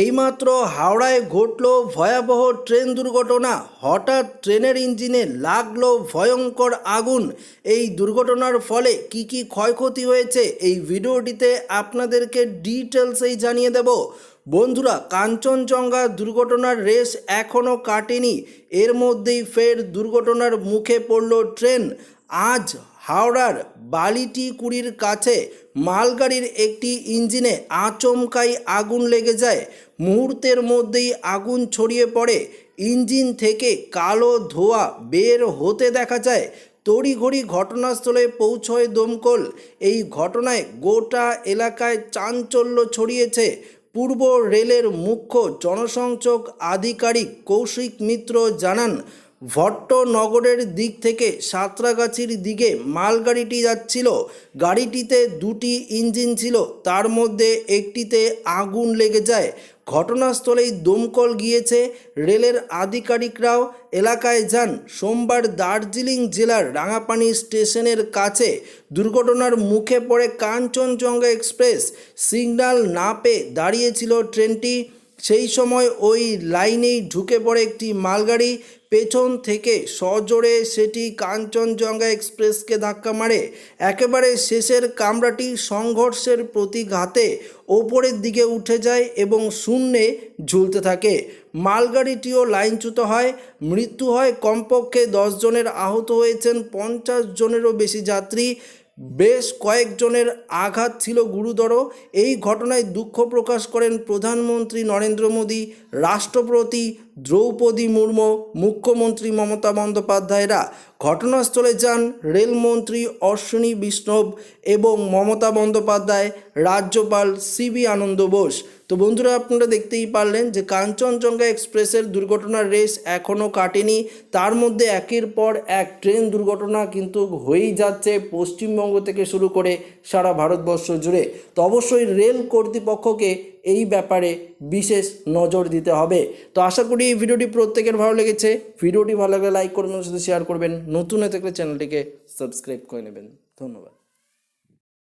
এইমাত্র হাওড়ায় ঘটল ভয়াবহ ট্রেন দুর্ঘটনা। হঠাৎ ট্রেনের ইঞ্জিনে লাগল ভয়ঙ্কর আগুন। এই দুর্ঘটনার ফলে কি কি ক্ষয়ক্ষতি হয়েছে এই ভিডিওটিতে আপনাদেরকে ডিটেলসেই জানিয়ে দেব। বন্ধুরা, কাঞ্চনজঙ্ঘা দুর্ঘটনার রেশ এখনও কাটেনি। এর মধ্যেই ফের দুর্ঘটনার মুখে পড়ল ট্রেন। আজ হাওড়ার বালিটি কুড়ির কাছে মালগাড়ির একটি ইঞ্জিনে আচমকাই আগুন লেগে যায়। মুহূর্তের মধ্যেই আগুন ছড়িয়ে পড়ে। ইঞ্জিন থেকে কালো ধোঁয়া বের হতে দেখা যায়। তড়িঘড়ি ঘটনাস্থলে পৌঁছয় দমকল। এই ঘটনায় গোটা এলাকায় চাঞ্চল্য ছড়িয়েছে। পূর্ব রেলের মুখ্য জনসংযোগ আধিকারিক কৌশিক মিত্র জানান ভট্টনগরের দিক থেকে সাঁতরাগাছির দিকে মালগাড়িটি যাচ্ছিল। গাড়িটিতে দুটি ইঞ্জিন ছিল, তার মধ্যে একটিতে আগুন লেগে যায়। ঘটনাস্থলেই দমকল গিয়েছে। রেলের আধিকারিকরাও এলাকায় যান। সোমবার দার্জিলিং জেলার রাঙাপানি স্টেশনের কাছে দুর্ঘটনার মুখে পড়ে কাঞ্চনজঙ্ঘা এক্সপ্রেস। সিগন্যাল না পেয়ে দাঁড়িয়েছিল ট্রেনটি। সেই সময় ওই লাইনেই ঢুকে পড়ে একটি মালগাড়ি। পেছন থেকে সজোরে সেটি কাঞ্চনজঙ্ঘা এক্সপ্রেসকে ধাক্কা মারে। একেবারে শেষের কামরাটি সংঘর্ষের প্রতিঘাতে ওপরের দিকে উঠে যায় এবং শূন্যে ঝুলতে থাকে। মালগাড়িটিও লাইনচ্যুত হয়। মৃত্যু হয় কমপক্ষে দশ জনের। আহত হয়েছেন পঞ্চাশ জনেরও বেশি যাত্রী। বেশ কয়েকজনের আঘাত ছিল গুরুদর এই ঘটনায় দুঃখ প্রকাশ করেন প্রধানমন্ত্রী নরেন্দ্র মোদী, রাষ্ট্রপতি দ্রৌপদী মুর্মু, মুখ্যমন্ত্রী মমতা বন্দ্যোপাধ্যায়রা। ঘটনাস্থলে যান রেলমন্ত্রী অশ্বিনী বিষ্ণব এবং মমতা বন্দ্যোপাধ্যায়, রাজ্যপাল সিবি আনন্দ বোস। তো বন্ধুরা, আপনারা দেখতেই পারলেন যে কাঞ্চনজঙ্ঘা এক্সপ্রেসের দুর্ঘটনার রেস এখনও কাটেনি। তার মধ্যে একের পর এক ট্রেন দুর্ঘটনা কিন্তু হয়েই যাচ্ছে পশ্চিমবঙ্গ থেকে শুরু করে সারা ভারতবর্ষ জুড়ে। তো অবশ্যই রেল কর্তৃপক্ষকে এই ব্যাপারে বিশেষ নজর দিতে হবে। তো আশা করি এই ভিডিওটি প্রত্যেকের ভালো লেগেছে। ভিডিওটি ভালো লাগলে লাইক করবেন সাথে শেয়ার করবেন। নতুন হয়ে থাকলে চ্যানেলটিকে সাবস্ক্রাইব করে নেবেন। ধন্যবাদ।